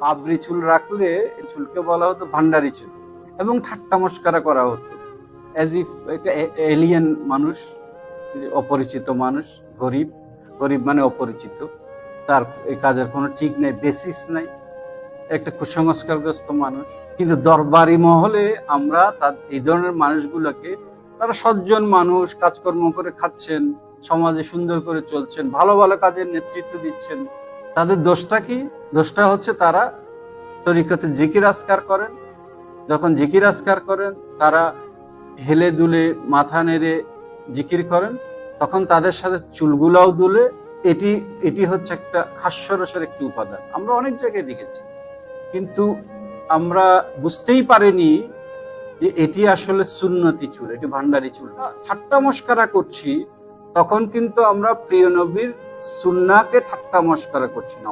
পাবরি চুল রাখলে চুলকে বলা হতো ভান্ডারি চুল এবং ঠাট্টা মস্কারা করা হতো। অ্যাজ ইফ একটা এলিয়েন মানুষ, অপরিচিত মানুষ, গরিব। গরিব মানে অপরিচিত। তার এই কাজের কোনো ঠিক নেই বেসিস নাই। একটা কুসংস্কারগ্রস্ত মানুষ। কিন্তু দরবারি মহলে আমরা তার এই ধরনের মানুষগুলোকে, তারা সজ্জন মানুষ, কাজকর্ম করে খাচ্ছেন, সমাজে সুন্দর করে চলছেন, ভালো ভালো কাজের নেতৃত্ব দিচ্ছেন। তাদের দোষটা কি? দোষটা হচ্ছে তারা তরিকতে জিকির আজকার করেন। যখন জিকির আজকার করেন, তারা হেলে দুলে, মাথা নেড়ে জিকির করেন। তখন তাদের সাথে চুলগুলাও দুলে। এটি এটি হচ্ছে একটা হাস্যরসের একটি উপাদান। আমরা অনেক জায়গায় দেখেছি। কিন্তু আমরা বুঝতেই পারিনি যে এটি আসলে সুন্নতি চুল, এটি ভান্ডারি চুল। ঠাট্টা মস্কারা করছি, তখন কিন্তু আমরা প্রিয় নবীর সুন্নাকে ঠাট্টা মস্কারা করছি না